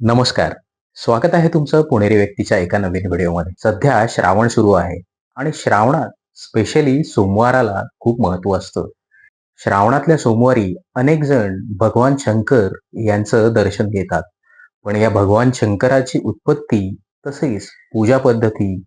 नमस्कार. स्वागत आहे तुमचं पुणेरी व्यक्तीच्या एका नवीन व्हिडिओमध्ये. सध्या श्रावण सुरू आहे आणि श्रावणात स्पेशली सोमवाराला खूप महत्त्व असतं. श्रावणातल्या सोमवारी अनेक जण भगवान शंकर यांचं दर्शन घेतात. पण या भगवान शंकराची उत्पत्ती तसेच पूजा पद्धती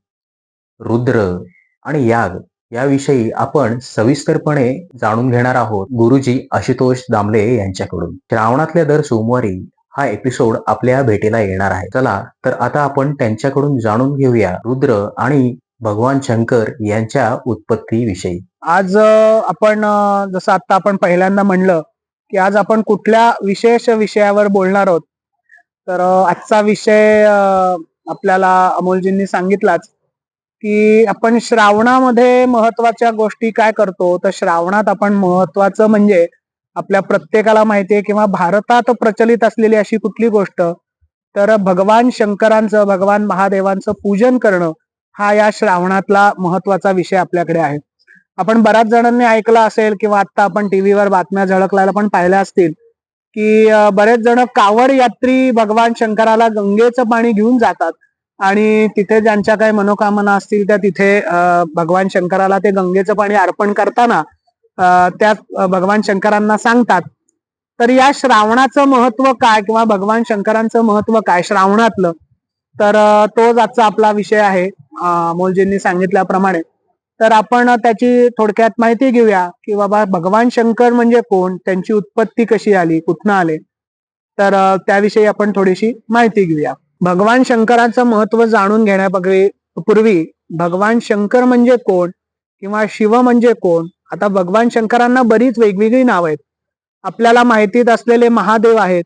रुद्र आणि याग याविषयी आपण सविस्तरपणे जाणून घेणार आहोत गुरुजी आशुतोष दामले यांच्याकडून. श्रावणातल्या दर सोमवारी हा एपिसोड आपल्या भेटीला येणार आहे. चला तर आता आपण त्यांच्याकडून जाणून घेऊया रुद्र आणि भगवान शंकर यांच्या उत्पत्ती विषयी आज आपण जसं आता आपण पहिल्यांदा म्हणलं की आज आपण कुठल्या विशेष विषयावर बोलणार आहोत? तर आजचा विषय आपल्याला अमोलजींनी सांगितलाच की आपण श्रावणामध्ये महत्त्वाच्या गोष्टी काय करतो? तर श्रावणात आपण महत्वाचं म्हणजे आपल्या प्रत्येकाला माहिती आहे किंवा भारतात प्रचलित असलेली अशी कुठली गोष्ट तर भगवान शंकरांचं भगवान महादेवांचं पूजन करणं हा या श्रावणातला महत्त्वाचा विषय आपल्याकडे आहे. आपण बऱ्याच जणांनी ऐकलं असेल किंवा आता आपण टीव्हीवर बातम्या झळकलायला पण पाहिल्या असतील की बरेच जण कावड यात्री भगवान शंकराला गंगेचं पाणी घेऊन जातात आणि तिथे ज्यांच्या काही मनोकामना असतील त्या तिथे भगवान शंकराला ते गंगेचं पाणी अर्पण करताना त्यात त्या भगवान शंकरांना सांगतात. तर या श्रावणाचं महत्त्व काय किंवा भगवान शंकरांचं महत्त्व काय? श्रावणातलं. तर तोच आजचा आपला विषय आहे मोलजींनी अमोलजींनी सांगितल्याप्रमाणे. तर आपण त्याची थोडक्यात माहिती घेऊया की बाबा भगवान शंकर म्हणजे कोण? त्यांची उत्पत्ती कशी आली? कुठनं आले? तर त्याविषयी आपण थोडीशी माहिती घेऊया. भगवान शंकराचं महत्त्व जाणून घेण्यापूर्वी पूर्वी भगवान शंकर म्हणजे कोण? किंवा शिव म्हणजे कोण? आता भगवान शंकरांना बरीच वेगवेगळी नाव आहेत. आपल्याला माहितीत असलेले महादेव आहेत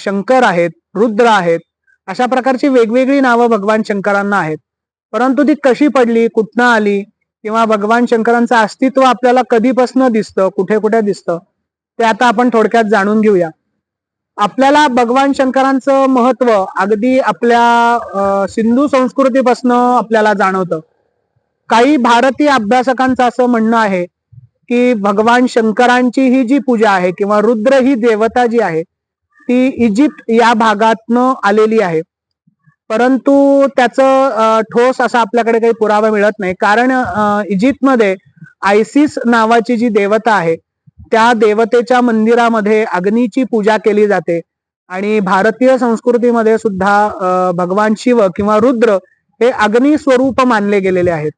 शंकर आहेत रुद्र आहेत अशा प्रकारची वेगवेगळी नावं भगवान शंकरांना आहेत. परंतु ती कशी पडली कुठनं आली किंवा भगवान शंकरांचं अस्तित्व आपल्याला कधीपासून दिसतं कुठे कुठे दिसतं ते आता आपण थोडक्यात जाणून घेऊया. आपल्याला भगवान शंकरांचं महत्त्व अगदी आपल्या सिंधू संस्कृतीपासून आपल्याला जाणवतं. काही भारतीय अभ्यासकांचं असं म्हणणं आहे की भगवान शंकरांची ही जी पूजा आहे किंवा रुद्र ही देवता जी आहे ती इजिप्त या भागातनं आलेली आहे. परंतु त्याचं ठोस असा आपल्याकडे काही पुरावा मिळत नाही. कारण इजिप्तमध्ये आयसिस नावाची जी देवता आहे त्या देवतेच्या मंदिरामध्ये अग्नीची पूजा केली जाते. आणि भारतीय संस्कृतीमध्ये सुद्धा भगवान शिव किंवा रुद्र हे अग्नी स्वरूप मानले गेलेले आहेत.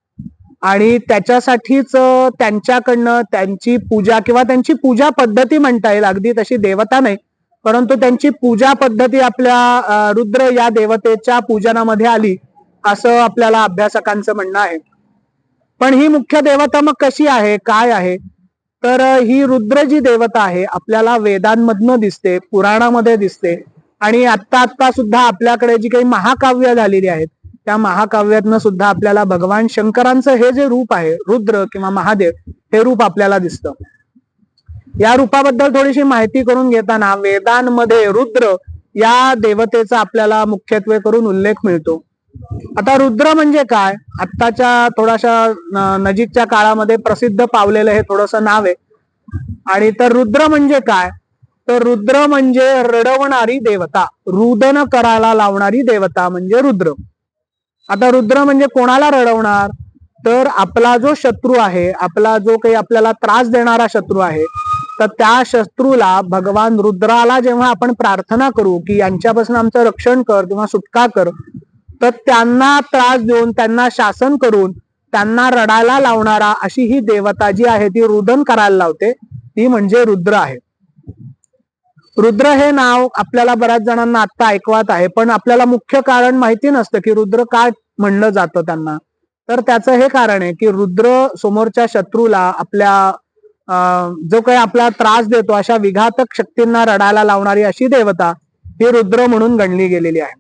आणि त्याच्यासाठीच त्यांच्याकडनं त्यांची पूजा किंवा त्यांची पूजा पद्धती म्हणता येईल. अगदी तशी देवता नाही परंतु त्यांची पूजा पद्धती आपल्या रुद्र या देवतेच्या पूजनामध्ये आली असं आपल्याला अभ्यासकांचं म्हणणं आहे. पण ही मुख्य देवता मग कशी आहे? काय आहे? तर ही रुद्र जी देवता आहे आपल्याला वेदांमधनं दिसते पुराणामध्ये दिसते आणि आत्ता आत्ता सुद्धा आपल्याकडे जी काही महाकाव्य झालेली आहेत त्या महाकाव्यातनं सुद्धा आपल्याला भगवान शंकरांचं हे जे रूप आहे रुद्र किंवा महादेव हे रूप आपल्याला दिसतं. या रूपाबद्दल थोडीशी माहिती करून घेताना वेदांमध्ये रुद्र या देवतेचा आपल्याला मुख्यत्वे करून उल्लेख मिळतो. आता रुद्र म्हणजे काय? आत्ताच्या थोड्याशा नजीकच्या काळामध्ये प्रसिद्ध पावलेलं हे थोडस नाव आहे. आणि तर रुद्र म्हणजे काय? तर रुद्र म्हणजे रडवणारी देवता रुदन करायला लावणारी देवता म्हणजे रुद्र. आता रुद्र म्हणजे कोणाला रडवणार? तर आपला जो शत्रू आहे आपला जो काही आपल्याला त्रास देणारा शत्रू आहे तर त्या शत्रूला भगवान रुद्राला जेव्हा आपण प्रार्थना करू की यांच्यापासून आमचं रक्षण कर किंवा सुटका कर तर त्यांना त्रास देऊन त्यांना शासन करून त्यांना रडायला लावणारा अशी ही देवता जी आहे ती रुदन करायला लावते ती म्हणजे रुद्र आहे. रुद्र हे नाव आपल्याला बऱ्याच जणांना आता ऐकवात आहे पण आपल्याला मुख्य कारण माहिती नसतं की रुद्र काय म्हणलं जातं त्यांना. तर त्याचं हे कारण आहे की रुद्र समोरच्या शत्रूला आपल्या जो काही आपला त्रास देतो अशा विघातक शक्तींना रडायला लावणारी अशी देवता ही रुद्र म्हणून गणली गेलेली आहे.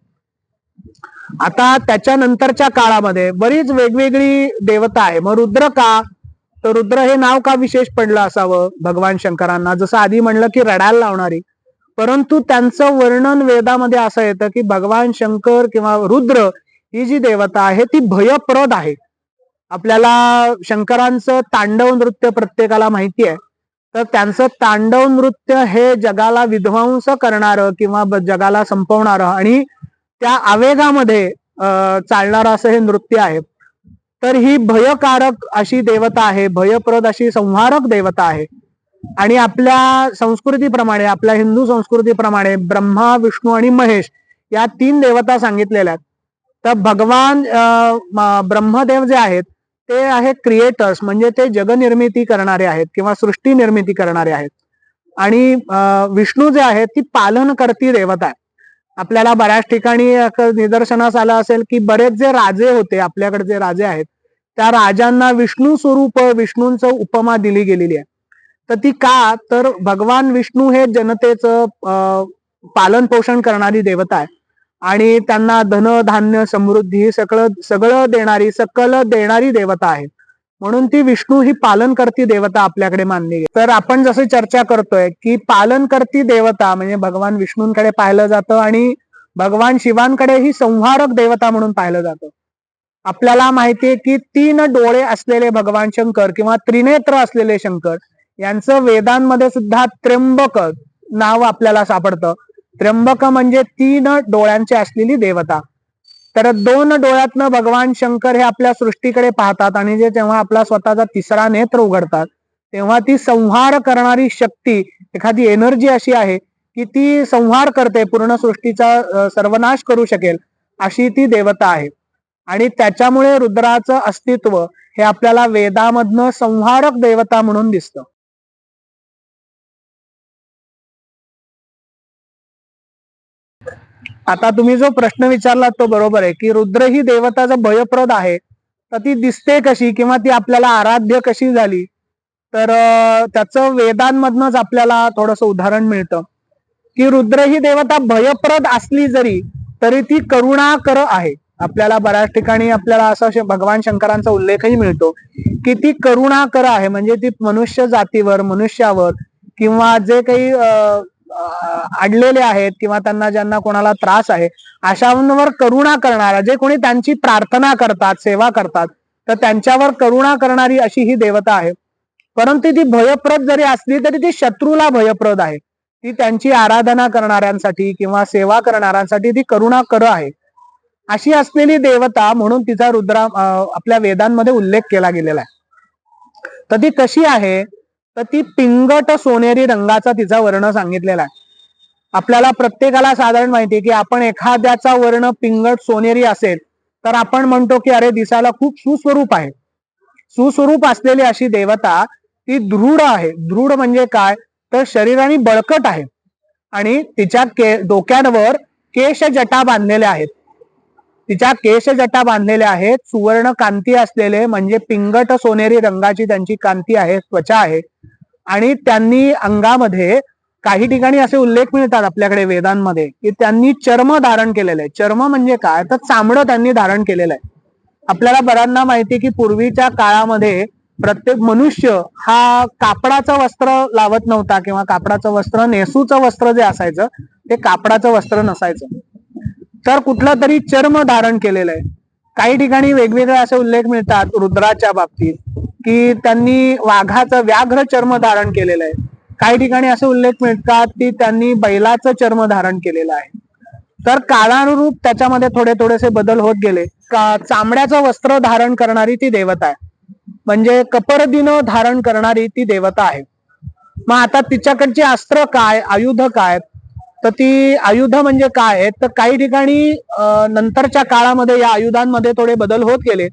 आता त्याच्यानंतरच्या काळामध्ये बरीच वेगवेगळी देवता आहे. मग रुद्र का? तर रुद्र हे नाव का विशेष पडलं असावं? भगवान शंकरांना. जसं आधी म्हणलं की रडायला लावणारी. परंतु त्यांचं वर्णन वेदामध्ये असं येतं की भगवान शंकर किंवा रुद्र ही जी देवता आहे ती भयप्रद आहे. आपल्याला शंकरांचं तांडव नृत्य प्रत्येकाला माहिती आहे. तर त्यांचं तांडव नृत्य हे जगाला विध्वंस करणारं किंवा जगाला संपवणारं आणि त्या आवेगामध्ये चालणार चालणारं असं हे नृत्य आहे. तर ही भयकारक अशी देवता आहे भयप्रद अशी संहारक देवता आहे. आणि आपल्या संस्कृतीप्रमाणे आपल्या हिंदू संस्कृतीप्रमाणे ब्रह्मा विष्णू आणि महेश या तीन देवता सांगितलेल्या आहेत. तर भगवान ब्रह्मदेव जे आहेत ते आहे क्रिएटर्स म्हणजे ते जगनिर्मिती करणारे आहेत किंवा सृष्टी निर्मिती करणारे आहेत. आणि विष्णू जे आहेत ती पालन करती देवता आहे आपल्याला बऱ्याच ठिकाणी निदर्शनास आलं असेल की बरेच जे राजे होते आपल्याकडे जे राजे आहेत त्या राजांना विष्णू स्वरूप विष्णूंचं उपमा दिली गेलेली आहे. तर ती का? तर भगवान विष्णू हे जनतेचं अं, पालन पोषण करणारी देवता आहे. आणि त्यांना धन धान्य समृद्धी सगळं सगळं देणारी सकल देणारी देवता आहे म्हणून ती विष्णू ही पालन करती देवता आपल्याकडे मानली गेली. तर आपण जसं चर्चा करतोय की पालन करती देवता म्हणजे भगवान विष्णूंकडे पाहिलं जातं आणि भगवान शिवांकडे ही संहारक देवता म्हणून पाहिलं जातं. आपल्याला माहितीये की तीन डोळे असलेले भगवान शंकर किंवा त्रिनेत्र असलेले शंकर यांचं वेदांमध्ये सुद्धा त्र्यंबक नाव आपल्याला सापडतं. त्र्यंबक म्हणजे तीन डोळ्यांची असलेली देवता. तर दोन डोळ्यातनं भगवान शंकर हे आपल्या सृष्टीकडे पाहतात आणि जे जेव्हा आपला स्वतःचा तिसरा नेत्र उघडतात तेव्हा ती संहार करणारी शक्ती एखादी एनर्जी अशी आहे की ती संहार करते पूर्ण सृष्टीचा सर्वनाश करू शकेल अशी ती देवता आहे. आणि त्याच्यामुळे रुद्राचं अस्तित्व हे आपल्याला वेदामधनं संहारक देवता म्हणून दिसतं. आता तुम्ही जो प्रश्न विचारलात तो बरोबर आहे की रुद्र ही देवता जर भयप्रद आहे तर ती दिसते कशी किंवा ती आपल्याला आराध्य कशी झाली? तर त्याचं वेदांमधनच आपल्याला थोडस उदाहरण मिळतं. की रुद्र ही देवता भयप्रद असली जरी तरी ती करुणाकर आहे. आपल्याला बऱ्याच ठिकाणी आपल्याला असं भगवान शंकरांचा उल्लेखही मिळतो की ती करुणाकर आहे. म्हणजे ती मनुष्य जातीवर मनुष्यावर किंवा जे काही अं, अडलेले आहेत किंवा त्यांना ज्यांना कोणाला त्रास आहे अशांवर करुणा करणारा जे कोणी त्यांची प्रार्थना करतात सेवा करतात तर त्यांच्यावर करुणा करणारी अशी ही देवता आहे. परंतु ती भयप्रद जरी असली तरी ती शत्रूला भयप्रद आहे. ती त्यांची आराधना करणाऱ्यांसाठी किंवा सेवा करणाऱ्यांसाठी ती करुणा कर आहे. अशी असलेली देवता म्हणून तिचा रुद्रा आपल्या वेदांमध्ये उल्लेख केला गेलेला आहे. तर ती कशी आहे? तर ती पिंगट सोनेरी रंगाचा तिचा वर्ण सांगितलेला आहे. आपल्याला प्रत्येकाला साधारण माहिती की आपण एखाद्याचा वर्ण पिंगट सोनेरी असेल तर आपण म्हणतो की अरे दिसायला खूप सुस्वरूप आहे. सुस्वरूप असलेली अशी देवता ती दृढ आहे. दृढ म्हणजे काय? तर शरीराने बळकट आहे. आणि तिच्या के डोक्यांवर केश जटा बांधलेल्या आहेत. तिच्या केश जटा बांधलेल्या आहेत. सुवर्ण कांती असलेले म्हणजे पिंगट सोनेरी रंगाची त्यांची कांती आहे त्वचा आहे. आणि त्यांनी अंगामध्ये काही ठिकाणी असे उल्लेख मिळतात आपल्याकडे वेदांमध्ये की त्यांनी चर्म धारण केलेलं आहे. चर्म म्हणजे काय? तर चामडं त्यांनी धारण केलेलं आहे. आपल्याला बऱ्यांना माहिती की पूर्वीच्या काळामध्ये प्रत्येक मनुष्य हा कापडाचं वस्त्र लावत नव्हता किंवा कापडाचं वस्त्र नेसूचं वस्त्र जे असायचं ते कापडाचं वस्त्र नसायचं. तर कुठलं तरी चर्म धारण केलेलं आहे. काही ठिकाणी वेगवेगळे असे उल्लेख मिळतात रुद्राच्या बाबतीत की त्यांनी वाघाचं व्याघ्र चर्म धारण केलेलं आहे. काही ठिकाणी असे उल्लेख मिळतात की त्यांनी बैलाचं चर्म धारण केलेलं आहे. तर काळानुरूप त्याच्यामध्ये थोडे थोडेसे बदल होत गेले. का चामड्याचं वस्त्र धारण करणारी ती देवता आहे. म्हणजे कपरदिन धारण करणारी ती देवता आहे. मग आता तिच्याकडची अस्त्र काय आयुध काय तर ती आयुध म्हणजे काय आहे? तर काही ठिकाणी नंतरच्या काळामध्ये या आयुधांमध्ये थोडे बदल होत गेले.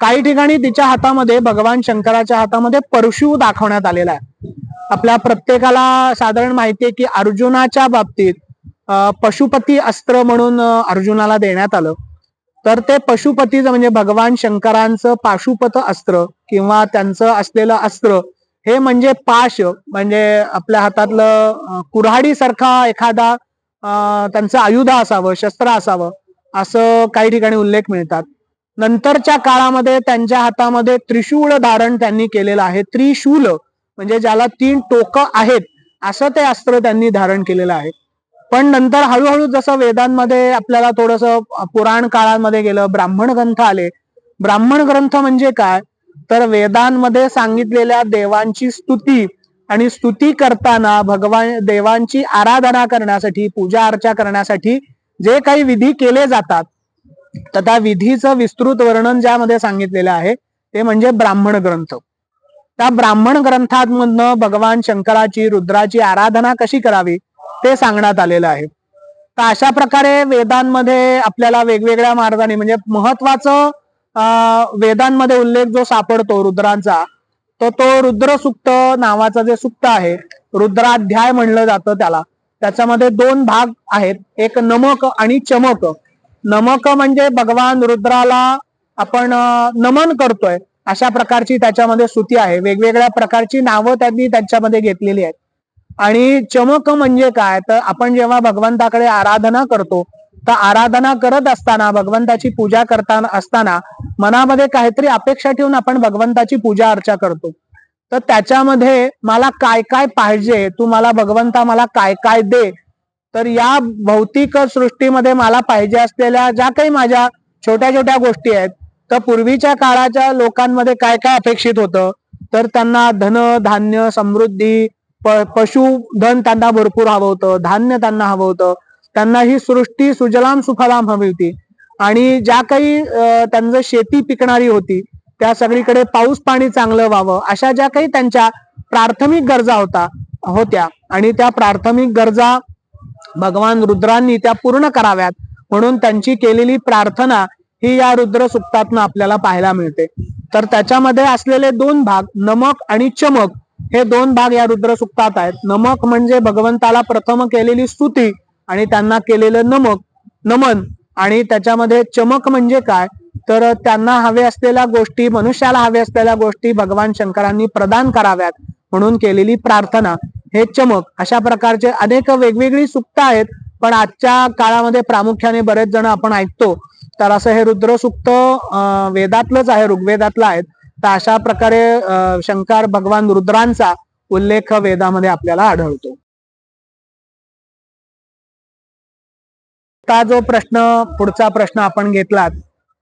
काही ठिकाणी तिच्या हातामध्ये भगवान शंकराच्या हातामध्ये परशु दाखवण्यात आलेला आहे. आपल्या प्रत्येकाला साधारण माहिती आहे की अर्जुनाच्या बाबतीत पशुपती अस्त्र म्हणून अर्जुनाला देण्यात आलं. तर ते पशुपतीचं म्हणजे भगवान शंकरांचं पाशुपत अस्त्र किंवा त्यांचं असलेलं अस्त्र हे म्हणजे पाश म्हणजे आपल्या हातातलं कुऱ्हाडी सारखा एखादा त्यांचं आयुध असावं शस्त्र असावं असं काही ठिकाणी उल्लेख मिळतात. नंतरच्या काळामध्ये त्यांच्या हातामध्ये त्रिशूळ धारण त्यांनी केलेलं आहे. त्रिशूल म्हणजे ज्याला तीन टोकं आहेत असं ते अस्त्र त्यांनी धारण केलेलं आहे. पण नंतर हळूहळू जसं वेदांमध्ये आपल्याला थोडस पुराण काळामध्ये गेलं ब्राह्मण ग्रंथ आले. ब्राह्मण ग्रंथ म्हणजे काय? तर वेदांमध्ये सांगितलेल्या देवांची स्तुती आणि स्तुती करताना भगवान देवांची आराधना करण्यासाठी पूजा अर्चा करण्यासाठी जे काही विधी केले जातात तर त्या विधीचं विस्तृत वर्णन ज्यामध्ये सांगितलेलं आहे ते म्हणजे ब्राह्मण ग्रंथ. त्या ब्राह्मण ग्रंथांमधनं भगवान शंकराची रुद्राची आराधना कशी करावी ते सांगण्यात आलेलं आहे. तर अशा प्रकारे वेदांमध्ये आपल्याला वेगवेगळ्या मार्गाने म्हणजे महत्वाचं वेदांमध्ये उल्लेख जो सापडतो रुद्रांचा तर तो रुद्र सुक्त नावाचं जे सुक्त आहे रुद्राध्याय म्हणलं जातं त्याला. त्याच्यामध्ये दोन भाग आहेत. एक नमक आणि चमक. नमक म्हणजे भगवान रुद्राला आपण नमन करतोय. अशा प्रकारची त्याच्यामध्ये स्तुती आहे. वेगवेगळ्या प्रकारची नावं त्यांनी त्यांच्यामध्ये घेतलेली आहेत. आणि चमक म्हणजे काय? तर आपण जेव्हा भगवंताकडे आराधना करतो तर आराधना करत असताना भगवंताची पूजा करताना असताना मनामध्ये काहीतरी अपेक्षा ठेवून आपण भगवंताची पूजा अर्चा करतो. तर त्याच्यामध्ये मला काय काय पाहिजे तू मला भगवंता मला काय काय दे तर या भौतिक सृष्टीमध्ये मला पाहिजे असलेल्या ज्या काही माझ्या छोट्या छोट्या गोष्टी आहेत तर पूर्वीच्या काळाच्या लोकांमध्ये काय काय अपेक्षित होतं तर त्यांना धन धान्य समृद्धी पशु पशुधन त्यांना भरपूर हवं होतं धान्य त्यांना हवं होतं त्यांना ही सृष्टी सुजलाम सुफलाम हवी होती. आणि ज्या काही अं, त्यांचं शेती पिकणारी होती त्या सगळीकडे पाऊस पाणी चांगलं व्हावं अशा ज्या काही त्यांच्या प्राथमिक गरजा होता होत्या. आणि त्या प्राथमिक गरजा भगवान रुद्रांनी त्या पूर्ण कराव्यात. म्हणून त्यांची केलेली प्रार्थना ही या रुद्र सुक्तातनं आपल्याला पाहायला मिळते. तर त्याच्यामध्ये असलेले दोन भाग नमक आणि चमक हे दोन भाग या रुद्र सुक्तात आहेत. नमक म्हणजे भगवंताला प्रथम केलेली स्तुती आणि त्यांना केलेलं नमक नमन आणि त्याच्यामध्ये चमक म्हणजे काय? तर त्यांना हवे असलेल्या गोष्टी मनुष्याला हवे असलेल्या गोष्टी भगवान शंकरांनी प्रदान कराव्यात म्हणून केलेली प्रार्थना. हे चमक अशा प्रकारचे अनेक वेगवेगळी सुक्त आहेत पण आजच्या काळामध्ये प्रामुख्याने बरेच जण आपण ऐकतो. तर असं हे रुद्र सुक्त अं, वेदातलंच आहे ऋग्वेदातलं आहे तर अशा प्रकारे अं, शंकर भगवान रुद्रांचा उल्लेख वेदामध्ये आपल्याला आढळतो. आता जो प्रश्न पुढचा प्रश्न आपण घेतलात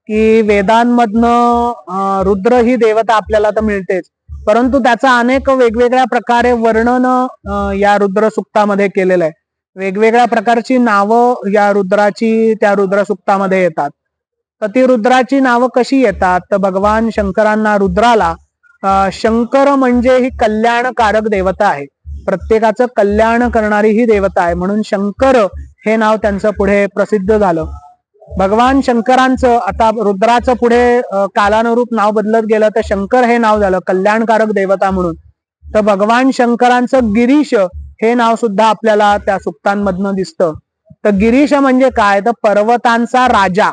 की वेदांमधनं रुद्र ही देवता आपल्याला तर मिळतेच परंतु त्याचा अनेक वेगवेगळ्या प्रकारे वर्णन या रुद्र सुक्तामध्ये केलेलं आहे. वेगवेगळ्या प्रकारची नावं या रुद्राची त्या रुद्र सुक्तामध्ये येतात. तर ती रुद्राची नावं कशी येतात? तर भगवान शंकरांना रुद्राला शंकर म्हणजे ही कल्याणकारक देवता आहे. प्रत्येकाचं कल्याण करणारी ही देवता आहे. म्हणून शंकर हे नाव त्यांचं पुढे प्रसिद्ध झालं. भगवान शंकरांचं आता रुद्राचं पुढे कालानुरूप नाव बदलत गेलं तर शंकर हे नाव झालं कल्याणकारक देवता म्हणून. तर भगवान शंकरांचं गिरीश हे नाव सुद्धा आपल्याला त्या सुक्तांमधनं दिसतं. तर गिरीश म्हणजे काय? तर पर्वतांचा राजा.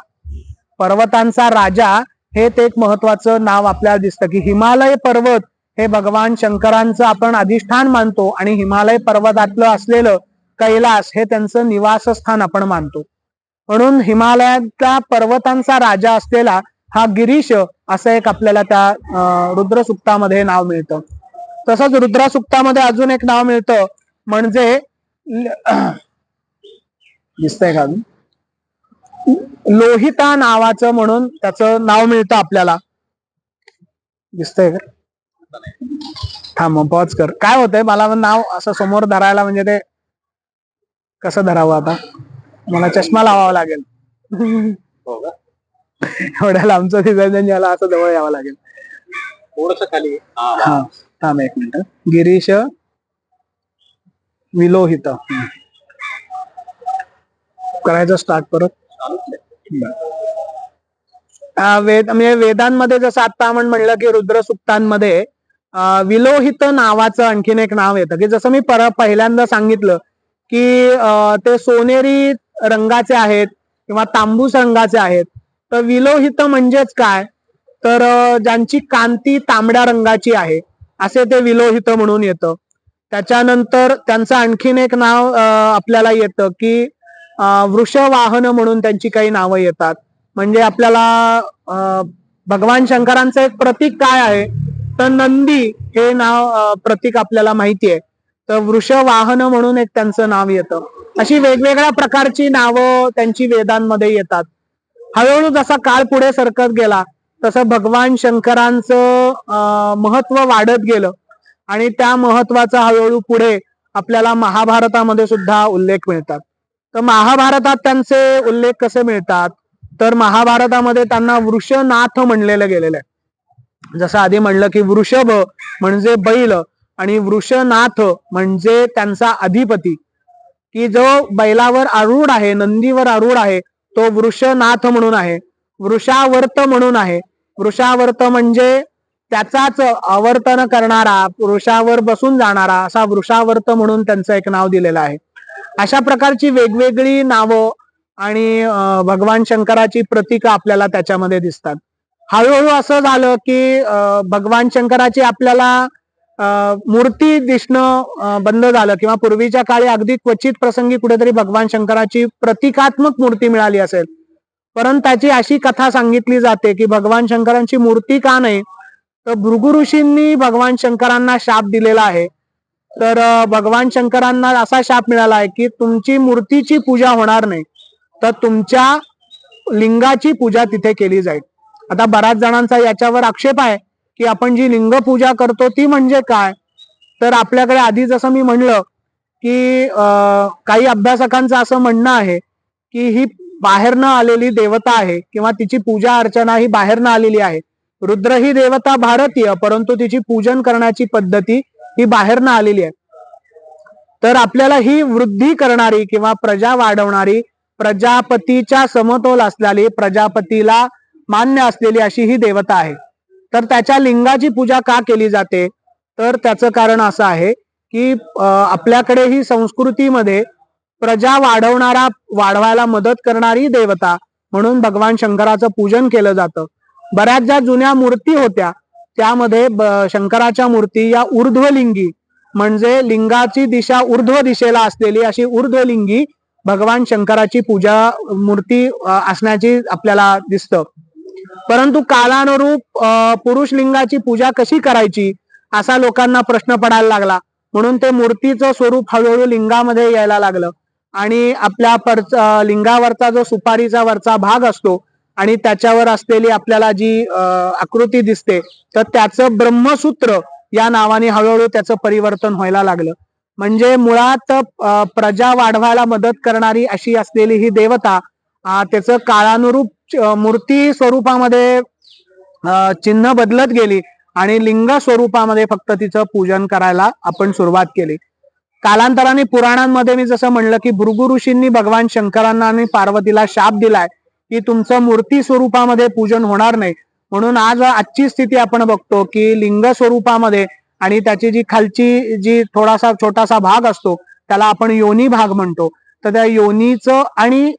पर्वतांचा राजा हे ते एक महत्वाचं नाव आपल्याला दिसतं की हिमालय पर्वत हे भगवान शंकरांचं आपण अधिष्ठान मानतो आणि हिमालय पर्वतातलं असलेलं कैलास हे त्यांचं निवासस्थान आपण मानतो. म्हणून हिमालयातल्या पर्वतांचा राजा असलेला हा गिरीश असं एक आपल्याला त्या अं, रुद्र सुक्तामध्ये नाव मिळतं. तसंच रुद्र सुक्तामध्ये अजून एक नाव मिळतं म्हणजे दिसतंय का अजून? लोहिता नावाचं म्हणून त्याचं नाव मिळतं आपल्याला. दिसतंय का? थांब पॉज कर. काय होतंय? मला नाव असं समोर धरायला म्हणजे ते कसं धरावं आता? मला चष्मा लावावा लागेल. एवढ्या लांबचं विसर्जन ज्याला असं जवळ यावं लागेल. थोडस खाली. हा. थांब एक मिनिट. गिरीश विलोहित. करायचं स्टार्ट परत. वेद म्हणजे वेदांमध्ये जसं आता आपण म्हणलं की रुद्र सुक्तांमध्ये आ, विलोहित नावाचं आणखीन एक नाव येतं. की जसं मी पर पहिल्यांदा सांगितलं की ते सोनेरी रंगाचे आहेत किंवा तांबूस रंगाचे आहेत. तर विलोहित म्हणजेच काय? तर ज्यांची कांती तांबड्या रंगाची आहे असे ते विलोहित म्हणून येतं. त्याच्यानंतर त्यांचं आणखीन एक नाव आपल्याला येतं की वृषवाहन म्हणून त्यांची काही नावं येतात. म्हणजे आपल्याला भगवान शंकरांचं एक प्रतीक काय आहे? तर नंदी हे नाव प्रतीक आपल्याला माहिती आहे. तर वृष वाहन म्हणून एक त्यांचं नाव येतं. अशी वेगवेगळ्या प्रकारची नावं त्यांची वेदांमध्ये येतात. हळूहळू जसा काळ पुढे सरकत गेला तसं भगवान शंकरांचं महत्त्व वाढत गेलं. आणि त्या महत्त्वाचा हळूहळू पुढे आपल्याला महाभारतामध्ये सुद्धा उल्लेख मिळतात. तर महाभारतात त्यांचे उल्लेख कसे मिळतात? तर महाभारतामध्ये त्यांना वृषनाथ म्हणलेलं गेलेलं आहे. जसं आधी म्हणलं की वृषभ म्हणजे बैल आणि वृषनाथ म्हणजे त्यांचा अधिपती. की जो बैलावर आरूढ आहे नंदीवर आरूढ आहे तो वृषनाथ म्हणून आहे. वृषावर्त म्हणून आहे. वृषावर्त म्हणजे त्याचाच आवर्तन करणारा वृषावर बसून जाणारा असा वृषावर्त म्हणून त्यांचं एक नाव दिलेलं आहे. अशा प्रकारची वेगवेगळी नावं आणि भगवान शंकराची प्रतीक आपल्याला त्याच्यामध्ये दिसतात. हळूहळू असं झालं की भगवान शंकराची आपल्याला मूर्ती दिसणं बंद झालं किंवा पूर्वीच्या काळी अगदी क्वचित प्रसंगी कुठेतरी भगवान शंकराची प्रतिकात्मक मूर्ती मिळाली असेल. परंतु त्याची अशी कथा सांगितली जाते की भगवान शंकरांची मूर्ती का नाही तर भृगु ऋषींनी भगवान शंकरांना शाप दिलेला आहे. तर भगवान शंकरांना असा शाप मिळाला आहे की तुमची मूर्तीची पूजा होणार नाही तर तुमच्या लिंगाची पूजा तिथे केली जाईल. आता बऱ्याच जणांचा याच्यावर आक्षेप आहे की आपण जी लिंग पूजा करतो ती म्हणजे काय? तर आपल्याकडे आधी जसं मी म्हणलं की अं, काही अभ्यासकांचं असं म्हणणं आहे की ही बाहेरनं आलेली देवता आहे किंवा तिची पूजा अर्चना ही बाहेरनं आलेली आहे. रुद्र ही देवता भारतीय परंतु तिची पूजन करण्याची पद्धती ही बाहेरनं आलेली आहे. तर आपल्याला ही वृद्धी करणारी किंवा प्रजा वाढवणारी प्रजापतीच्या समतोल असलेली प्रजापतीला मान्य असलेली अशी ही देवता आहे. तर त्याच्या लिंगाची पूजा का केली जाते? तर त्याचं कारण असं आहे की आपल्याकडे ही संस्कृतीमध्ये प्रजा वाढवणारा वाढवायला मदत करणारी देवता म्हणून भगवान शंकराचं पूजन केलं जातं. बऱ्याच ज्या जुन्या मूर्ती होत्या त्यामध्ये शंकराच्या मूर्ती या ऊर्ध्वलिंगी म्हणजे लिंगाची दिशा ऊर्ध्व दिशेला असलेली अशी ऊर्ध्वलिंगी भगवान शंकराची पूजा मूर्ती असण्याची आपल्याला दिसतं. परंतु कालानुरूप पुरुष लिंगाची पूजा कशी करायची असा लोकांना प्रश्न पडायला लागला. म्हणून ते मूर्तीचं स्वरूप हळूहळू लिंगामध्ये यायला लागलं. आणि आपल्या परच लिंगावरचा जो सुपारीचा वरचा भाग असतो आणि त्याच्यावर असलेली आपल्याला जी आकृती दिसते तर त्याचं ब्रह्मसूत्र या नावाने हळूहळू त्याचं परिवर्तन व्हायला लागलं. म्हणजे मुळात प्रजा वाढवायला मदत करणारी अशी असलेली ही देवता त्याचं काळानुरूप मूर्ती स्वरूपामध्ये चिन्ह बदलत गेली आणि लिंग स्वरूपामध्ये फक्त तिचं पूजन करायला आपण सुरुवात केली. कालांतराने पुराणांमध्ये मी जसं म्हणलं की भृगु ऋषींनी भगवान शंकरांना आणि पार्वतीला शाप दिलाय की तुमचं मूर्ती स्वरूपामध्ये पूजन होणार नाही. म्हणून आज आजची स्थिती आपण बघतो की लिंग स्वरूपामध्ये आणि त्याची जी खालची जी थोडासा छोटासा भाग असतो त्याला आपण योनी भाग म्हणतो. तर त्या योनीचं आणि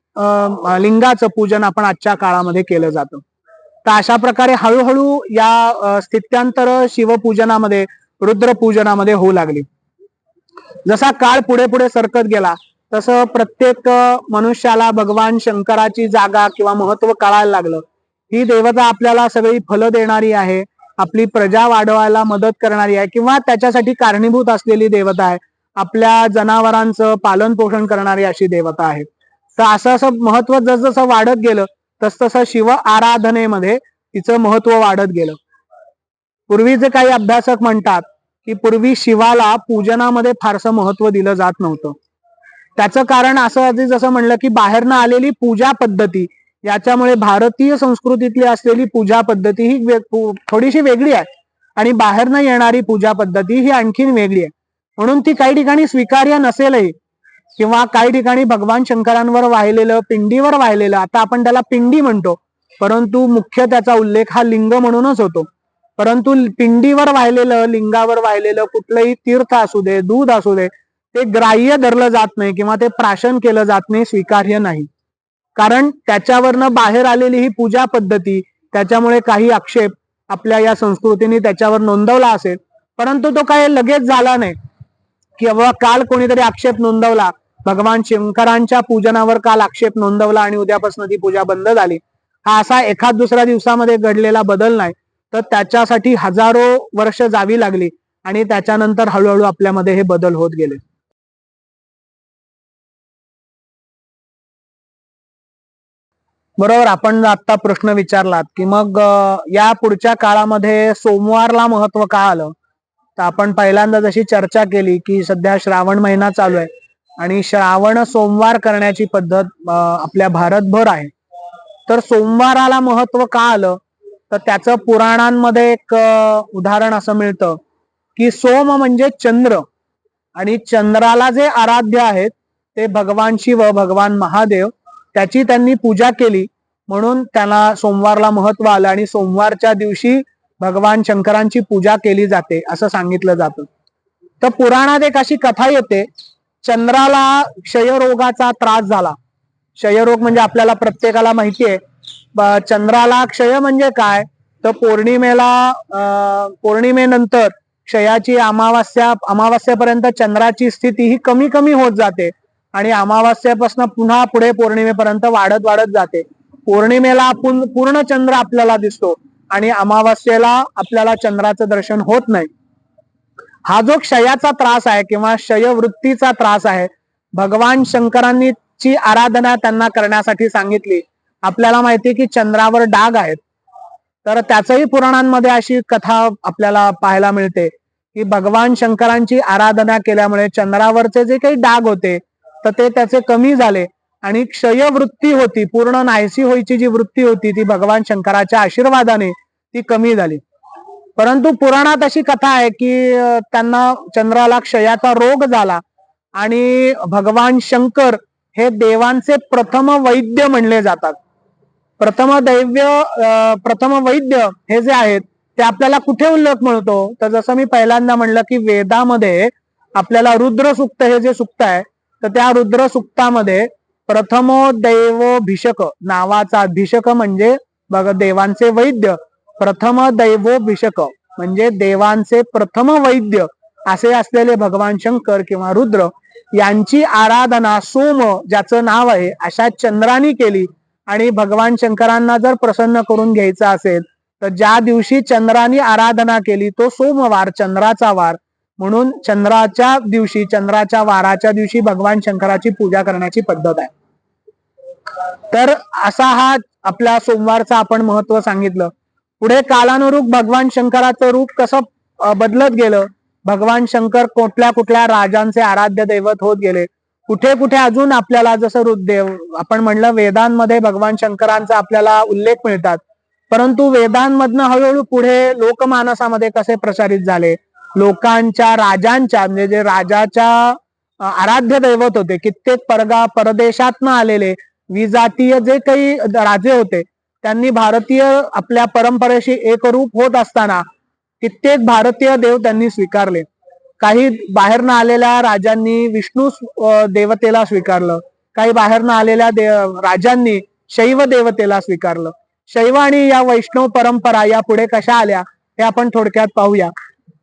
लिंगाचं पूजन आपण आजच्या काळामध्ये केलं जातं. तर अशा प्रकारे हळूहळू या स्थित्यांतर शिवपूजनामध्ये रुद्रपूजनामध्ये होऊ लागली. जसा काळ पुढे पुढे सरकत गेला तसं प्रत्येक मनुष्याला भगवान शंकराची जागा किंवा महत्त्व कळायला लागलं. ही देवता आपल्याला सगळी फलं देणारी आहे आपली प्रजा वाढवायला मदत करणारी आहे किंवा त्याच्यासाठी कारणीभूत असलेली देवता आहे आपल्या जनावरांचं पालन पोषण करणारी अशी देवता आहे. तर असं असं महत्त्व जसजसं वाढत गेलं तसतसं शिव आराधनेमध्ये तिचं महत्त्व वाढत गेलं. पूर्वीचे काही अभ्यासक म्हणतात की पूर्वी शिवाला पूजनामध्ये फारसं महत्त्व दिलं जात नव्हतं. त्याचं कारण असं आधी जसं म्हणलं की बाहेरनं आलेली पूजा पद्धती याच्यामुळे भारतीय संस्कृतीतली असलेली पूजा पद्धती ही थोडीशी वेगळी आहे. आणि बाहेरनं येणारी पूजा पद्धती ही आणखीन वेगळी आहे. म्हणून ती काही ठिकाणी स्वीकार्य नसेलही किंवा काही ठिकाणी भगवान शंकरांवर वाहिलेलं पिंडीवर वाहिलेलं आता आपण त्याला पिंडी म्हणतो. परंतु मुख्य त्याचा उल्लेख हा लिंग म्हणूनच होतो. परंतु पिंडीवर वाहिलेलं लिंगावर वाहिलेलं कुठलंही तीर्थ असू दे दूध असू दे ते ग्राह्य धरलं जात नाही किंवा ते प्राशन केलं जात नाही स्वीकार्य नाही. कारण त्याच्यावरनं बाहेर आलेली ही पूजा पद्धती त्याच्यामुळे काही आक्षेप आपल्या या संस्कृतीने त्याच्यावर नोंदवला असेल. परंतु तो काय लगेच झाला नाही. की काल कोणीतरी आक्षेप नोंदवला भगवान शंकरांच्या पूजनावर काल आक्षेप नोंदवला आणि उद्यापासून ती पूजा बंद झाली. हा असा एखाद दुसऱ्या दिवसामध्ये घडलेला बदल नाही. तर त्याच्यासाठी हजारो वर्ष जावी लागली आणि त्याच्यानंतर हळूहळू आपल्यामध्ये हे बदल होत गेले. बरोबर आपण आता प्रश्न विचारलात की मग या पुढच्या काळामध्ये सोमवारला महत्त्व का आलं? तर आपण पहिल्यांदा जशी चर्चा केली की सध्या श्रावण महिना चालू आहे आणि श्रावण सोमवार करण्याची पद्धत आपल्या भारतभर आहे. तर सोमवाराला महत्त्व का आलं? तर त्याचं पुराणांमध्ये एक उदाहरण असं मिळतं की सोम म्हणजे चंद्र. आणि चंद्राला जे आराध्य आहेत ते भगवान शिव भगवान महादेव त्याची त्यांनी पूजा केली. म्हणून त्याला सोमवारला महत्त्व आलं आणि सोमवारच्या दिवशी भगवान शंकरांची पूजा केली जाते असं सांगितलं जातं. तर पुराणात एक अशी कथा येते चंद्राला क्षयरोगाचा त्रास झाला. क्षयरोग म्हणजे आपल्याला प्रत्येकाला माहितीये. चंद्राला क्षय म्हणजे काय? तर पौर्णिमेला पौर्णिमेनंतर क्षयाची अमावास्या अमावास्यापर्यंत चंद्राची स्थिती ही कमी कमी होत जाते. आणि अमावास्यापासून पुन्हा पुढे पौर्णिमेपर्यंत वाढत वाढत जाते. पौर्णिमेला पूर्ण चंद्र आपल्याला दिसतो. आणि अमावास्येला आपल्याला चंद्राचं दर्शन होत नाही. हा जो क्षयाचा त्रास आहे किंवा क्षयवृत्तीचा त्रास आहे भगवान शंकरांनी ची आराधना त्यांना करण्यासाठी सांगितली. आपल्याला माहिती की चंद्रावर डाग आहेत. तर त्याचंही पुराणांमध्ये अशी कथा आपल्याला पाहायला मिळते की भगवान शंकरांची आराधना केल्यामुळे चंद्रावरचे जे काही डाग होते तर ते त्याचे कमी झाले आणि क्षयवृत्ती होती पूर्ण नाहीसी होईची जी वृत्ती होती ती भगवान शंकराच्या आशीर्वादाने ती कमी झाली. परंतु पुराणात अशी कथा आहे की त्यांना चंद्राला क्षयाचा रोग झाला आणि भगवान शंकर हे देवांचे प्रथम वैद्य म्हणले जातात. प्रथम दैव्य प्रथम वैद्य हे जे आहेत ते आपल्याला कुठे उल्लेख मिळतो? तर जसं मी पहिल्यांदा म्हणलं की वेदामध्ये आपल्याला रुद्र सुक्त हे जे सुक्त आहे तर त्या रुद्र सुक्तामध्ये प्रथमो दैवोभिषक नावाचा भिषक म्हणजे बघ देवांचे वैद्य. प्रथम दैवोभिषक म्हणजे देवांचे प्रथम वैद्य असे असलेले भगवान शंकर किंवा रुद्र यांची आराधना सोम ज्याचं नाव आहे अशा चंद्रानी केली. आणि भगवान शंकरांना जर प्रसन्न करून घ्यायचं असेल तर ज्या दिवशी चंद्रानी आराधना केली तो सोमवार चंद्राचा वार. म्हणून चंद्राच्या दिवशी चंद्राच्या वाराच्या दिवशी भगवान शंकराची पूजा करण्याची पद्धत आहे. तर असा हा आपल्या सोमवारचा आपण महत्त्व सांगितलं. पुढे कालानुरूप भगवान शंकराचं रूप कसं बदलत गेलं? भगवान शंकर कुठल्या कुठल्या राजांचे आराध्य दैवत होत गेले? कुठे कुठे अजून आपल्याला जसं रुद्रदेव आपण म्हणलं वेदांमध्ये भगवान शंकरांचा आपल्याला उल्लेख मिळतात. परंतु वेदांमधनं हळूहळू पुढे लोकमानसामध्ये कसे प्रसारित झाले? लोकांच्या राजांच्या म्हणजे जे राजाच्या आराध्य दैवत होते कित्येक परगा परदेशातनं आलेले विजातीय जे काही राजे होते त्यांनी भारतीय आपल्या परंपरेशी एकरूप होत असताना कित्येक भारतीय देव त्यांनी स्वीकारले. काही बाहेरनं आलेल्या राजांनी विष्णू देवतेला स्वीकारलं. काही बाहेरनं आलेल्या दे- राजांनी शैव देवतेला स्वीकारलं. शैव आणि या वैष्णव परंपरा या पुढे कशा आल्या हे आपण थोडक्यात पाहूया.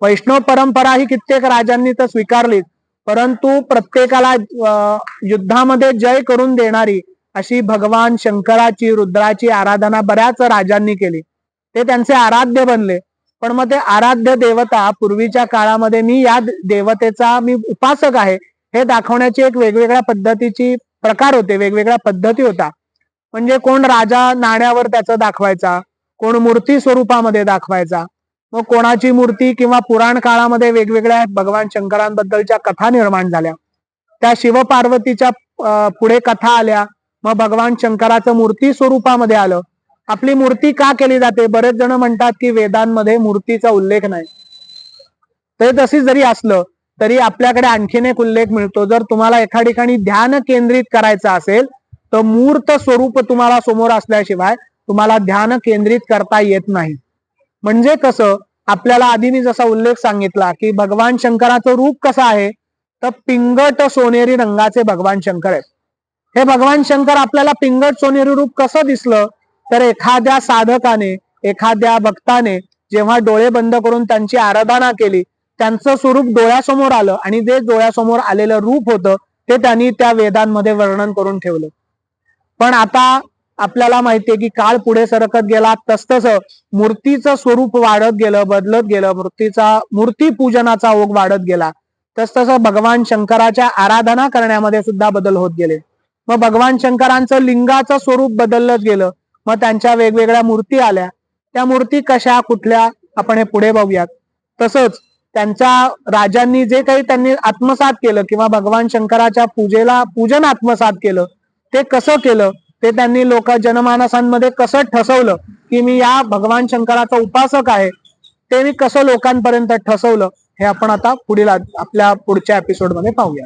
वैष्णव परंपरा ही कित्येक राजांनी तर स्वीकारलीच परंतु प्रत्येकाला युद्धामध्ये जय करून देणारी अशी भगवान शंकराची रुद्राची आराधना बऱ्याच राजांनी केली. ते त्यांचे आराध्य बनले. पण मग ते आराध्य देवता पूर्वीच्या काळामध्ये मी या देवतेचा मी उपासक आहे हे दाखवण्याची एक वेगवेगळ्या पद्धतीची प्रकार होते वेगवेगळ्या पद्धती होता. म्हणजे कोण राजा नाण्यावर त्याचं दाखवायचा कोण मूर्ती स्वरूपामध्ये दाखवायचा मग कोणाची मूर्ती किंवा पुराण काळामध्ये वेगवेगळ्या भगवान शंकरांबद्दलच्या कथा निर्माण झाल्या. त्या शिवपार्वतीच्या पुढे कथा आल्या मग भगवान शंकराचं मूर्ती स्वरूपामध्ये आलं. आपली मूर्ती का केली जाते? बरेच जण म्हणतात की वेदांमध्ये मूर्तीचा उल्लेख नाही. ते तशी जरी असलं तरी आपल्याकडे आणखीन एक उल्लेख मिळतो. जर तुम्हाला एका ठिकाणी ध्यान केंद्रित करायचं असेल तर मूर्त स्वरूप तुम्हाला समोर असल्याशिवाय तुम्हाला ध्यान केंद्रित करता येत नाही. म्हणजे कसं? आपल्याला आधी मी जसा उल्लेख सांगितला की भगवान शंकराचं रूप कसं आहे? तर पिंगट सोनेरी रंगाचे भगवान शंकर आहेत. हे भगवान शंकर आपल्याला पिंगट सोनेरी रूप कसं दिसलं? तर एखाद्या साधकाने एखाद्या भक्ताने जेव्हा डोळे बंद करून त्यांची आराधना केली त्यांचं स्वरूप डोळ्यासमोर आलं आणि जे डोळ्यासमोर आलेलं रूप होतं ते त्यांनी त्या वेदांमध्ये वर्णन करून ठेवलं. पण आता आपल्याला माहितीये की काळ पुढे सरकत गेला तसतस मूर्तीचं स्वरूप वाढत गेलं बदलत गेलं मूर्तीचा मूर्ती पूजनाचा ओघ वाढत गेला. तसतसं भगवान शंकराच्या आराधना करण्यामध्ये सुद्धा बदल होत गेले. मग भगवान शंकरांचं लिंगाचं स्वरूप बदललंच गेलं. मग त्यांच्या वेगवेगळ्या मूर्ती आल्या. त्या मूर्ती कशा कुठल्या आपण हे पुढे बघूयात. तसंच त्यांच्या राजांनी जे काही त्यांनी आत्मसात केलं किंवा भगवान शंकराच्या पूजेला पूजन आत्मसात केलं ते कसं केलं ते त्यांनी लोक जनमानसांमध्ये कसं ठसवलं की मी या भगवान शंकराचा उपासक आहे ते मी कसं लोकांपर्यंत ठसवलं हे आपण आता पुढील आपल्या पुढच्या एपिसोडमध्ये पाहूया